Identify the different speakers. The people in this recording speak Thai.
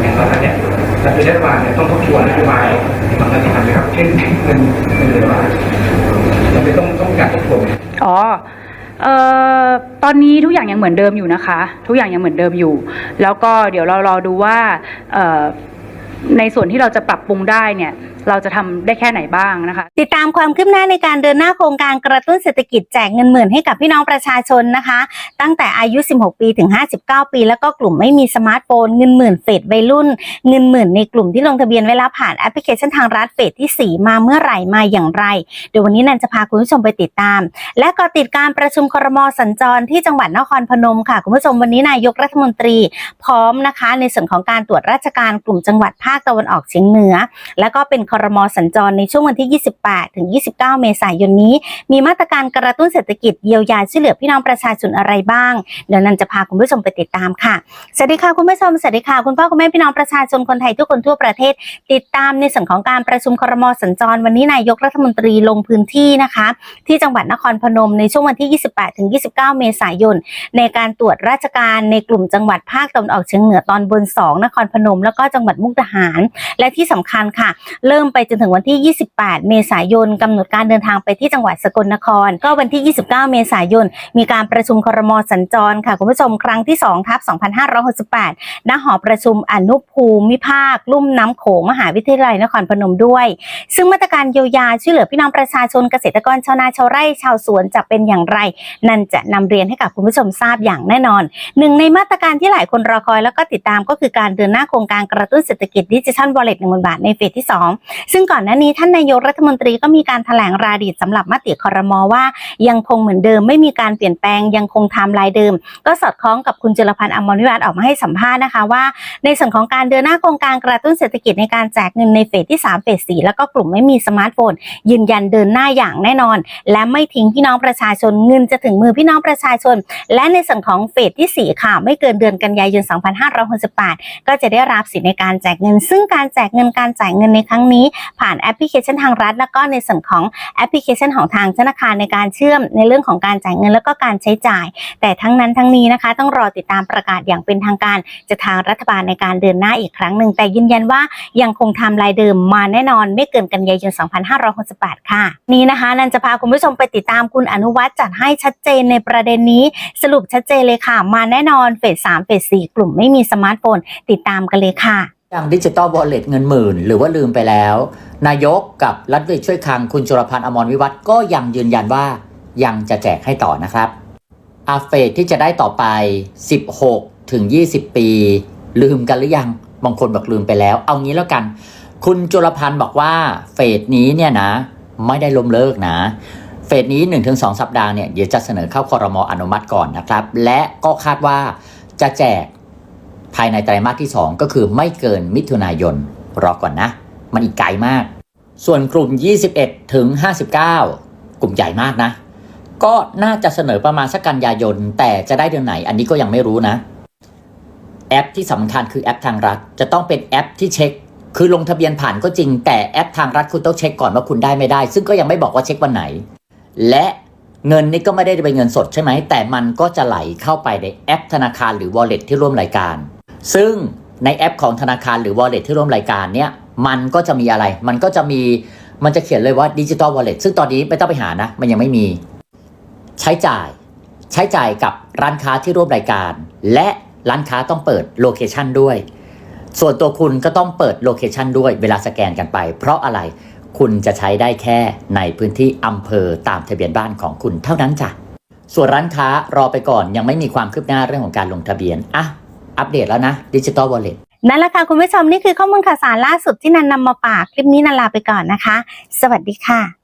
Speaker 1: เนี่ยตอนนั้นเนี่ยแต่คือรัฐบาลเนี่ยต้องทบทวนนโยบายบางกรที่ทำนะครับเช่นเงินเงินเดือนบาทเราไม่ต้องต้องการทบทวน
Speaker 2: อ๋อเอ่อตอนนี้ทุกอย่างยังเหมือนเดิมอยู่นะคะ ทุกอย่างยังเหมือนเดิมอยู่ แล้วก็เดี๋ยวเรารอดูว่าเอ่อในส่วนที่เราจะปรับปรุงได้เนี่ยเราจะทำได้แค่ไหนบ้างนะคะ
Speaker 3: ติดตามความคืบหน้าในการเดินหน้าโครงการกระตุ้นเศรษฐกิจแจกเงินหมื่นให้กับพี่น้องประชาชนนะคะ ตั้งแต่อายุ 16 ปีถึง 59 ปี แล้วก็กลุ่มไม่มีสมาร์ทโฟนเงินหมื่นเฟสวัยรุ่น เงินหมื่นในกลุ่มที่ลงทะเบียนเวลาผ่านแอปพลิเคชันทางรัฐเฟสที่ 4 มาเมื่อไหร่มาอย่างไร เดี๋ยววันนี้นันจะพาคุณผู้ชมไปติดตาม และก็ติดการประชุมครมสัญจรที่จังหวัดนครพนมค่ะคุณผู้ชมวันนี้นายกรัฐมนตรี พร้อมนะคะ ในส่วนของการตรวจราชการกลุ่มจังหวัดภาคตะวันออกเฉียงเหนือ และก็เป็นคอรมอสัญจรในช่วงวันที่ 28 ถึง 29 เมษายนนี้ มีมาตรการกระตุ้นเศรษฐกิจเยียวยาช่วยเหลือพี่น้องประชาชนอะไรบ้าง เดี๋ยวนันจะพาคุณผู้ชมไปติดตามค่ะ สวัสดีค่ะคุณผู้ชม สวัสดีค่ะคุณพ่อคุณแม่พี่น้องประชาชนคนไทยทุกคนทั่วประเทศ ติดตามในส่วนของการประชุมคอรมอสัญจร วันนี้นายกรัฐมนตรีลงพื้นที่นะคะ ที่จังหวัดนครพนมในช่วงวันที่ 28 ถึง 29 เมษายน ในการตรวจราชการในกลุ่มจังหวัดภาคตะวันออกเฉียงเหนือตอนบน 2 นครพนม แล้วก็จังหวัดมุกดาหาร และที่สำคัญค่ะเริ่มริ่มไปจนถึงวันที่ 28 เมษายนกำหนดการเดินทางไปที่จังหวัดสกลนคร ก็วันที่ 29 เมษายน มีการประชุมครมสัญจรค่ะคุณผู้ชมครั้งที่2ทับ2568ณหอประชุมอนุภูมิภาค ลุ่มน้ำโขงมหาวิทยาลัยนครพนมด้วย ซึ่งมาตรการเยียวยาช่วยเหลือพี่น้องประชาชนเกษตรกรชาวนาชาวไร่ชาวสวนจะเป็นอย่างไร นั่นจะนำเรียนให้กับคุณผู้ชมทราบอย่างแน่นอน หนึ่งในมาตรการที่หลายคนรอคอยแล้วก็ติดตามก็คือการเดินหน้าโครงการกระตุ้นเศรษฐกิจดิจิทัลวอลเล็ตหนึ่งบาทในเฟสที่2ซึ่งก่อนหน้านี้ท่านนายกรัฐมนตรีก็มีการแถลงรายละเอียดสำหรับมติคอรมอว่า ยังคงเหมือนเดิมไม่มีการเปลี่ยนแปลงยังคงไทม์ไลน์เดิม ก็สอดคล้องกับคุณจุลพันธ์อมรวิวัฒน์ออกมาให้สัมภาษณ์นะคะว่า ในส่วนของการเดินหน้าโครงการกระตุ้นเศรษฐกิจในการแจกเงินในเฟสที่3เฟส4แล้วก็กลุ่มไม่มีสมาร์ทโฟน ยืนยันเดินหน้าอย่างแน่นอน และไม่ทิ้งพี่น้องประชาชนเงินจะถึงมือพี่น้องประชาชน และในส่วนของเฟสที่ 4 ค่ะ ไม่เกินเดือนกันยายน 2568 ก็จะได้รับสิทธิ์ในการแจกเงิน ซึ่งการแจกเงินการจ่ายเงินในครั้งนี้ผ่านแอปพลิเคชันทางรัฐ แล้วก็ในส่วนของแอปพลิเคชันของทางธนาคารในการเชื่อมในเรื่องของการจ่ายเงินแล้วก็การใช้จ่าย แต่ทั้งนั้นทั้งนี้นะคะ ต้องรอติดตามประกาศอย่างเป็นทางการจะทางรัฐบาลในการเดินหน้าอีกครั้งหนึ่งแต่ยืนยันว่ายังคงทำลายเดิมมาแน่นอนไม่เกินกันยายน 2568 ค่ะ นี่นะคะนันจะพาคุณผู้ชมไปติดตามคุณอนุวัฒน์จัดให้ชัดเจนในประเด็นนี้ สรุปชัดเจนเลยค่ะ มาแน่นอนเฟส3เฟส4กลุ่มไม่มีสมาร์ทโฟน ติดตามกันเลยค่ะ
Speaker 4: ย่างดิจิตอลวอลเล็ตเงินหมื่น หรือว่าลืมไปแล้ว นายกกับรัฐวิช่วยคลังคุณจุลพันธ์อมรวิวัฒน์ก็ยังยืนยันว่ายังจะแจกให้ต่อนะครับอาเฟสที่จะได้ต่อไป 16 ถึง 20 ปี ลืมกันหรือยังบางคนบอกลืมไปแล้ว เอางี้แล้วกัน คุณจุลพันธ์บอกว่าเฟสนี้เนี่ยนะ ไม่ได้ล้มเลิกนะเฟสนี้ 1-2 สัปดาห์เนี่ยเดี๋ยวจะเสนอเข้าคอรมออนุมัติก่อนนะครับ และก็คาดว่าจะแจก ภายในไตรมาสที่ 2 ก็คือไม่เกินมิถุนายน รอก่อนนะ มันอีกไกลมาก ส่วนกลุ่ม 21 ถึง 59 กลุ่มใหญ่มากนะ ก็น่าจะเสนอประมาณสักกันยายน แต่จะได้เดือนไหน อันนี้ก็ยังไม่รู้นะ แอปที่สำคัญคือแอปทางรัฐ จะต้องเป็นแอปที่เช็ค คือลงทะเบียนผ่านก็จริง แต่แอปทางรัฐคุณต้องเช็คก่อนว่าคุณได้ไม่ได้ ซึ่งก็ยังไม่บอกว่าเช็ควันไหน และเงินนี่ก็ไม่ได้เป็นเงินสดใช่ไหม แต่มันก็จะไหลเข้าไปในแอปธนาคารหรือ wallet ที่ร่วมรายการ ซึ่งในแอปของธนาคารหรือ wallet ที่ร่วมรายการเนี่ยมันก็จะมีอะไร มันก็จะมีมันจะเขียนเลยว่าดิจิ t a ล wallet ซึ่งตอนนี้ไม่ต้องไปหานะ มันยังไม่มี ใช้จ่าย ใช้จ่ายกับร้านค้าที่ร่วมรายการ และร้านค้าต้องเปิดโลเคชันด้วย ส่วนตัวคุณก็ต้องเปิดโลเคชันด้วยเวลาสแกนกันไป เพราะอะไรคุณจะใช้ได้แค่ในพื้นที่อำเภอตามทะเบียนบ้านของคุณเท่านั้นจ้ะส่วนร้านค้ารอไปก่อนยังไม่มีความคืบหน้าเรื่องของการลงทะเบียนอะ อัปเดตแล้วนะดิจิตอลวอลเล็ต
Speaker 3: นั่นแหละค่ะคุณผู้ชมนี่คือข้อมูลข่าวสารล่าสุดที่นันนำมาฝากคลิปนี้นันลาไปก่อนนะคะ สวัสดีค่ะ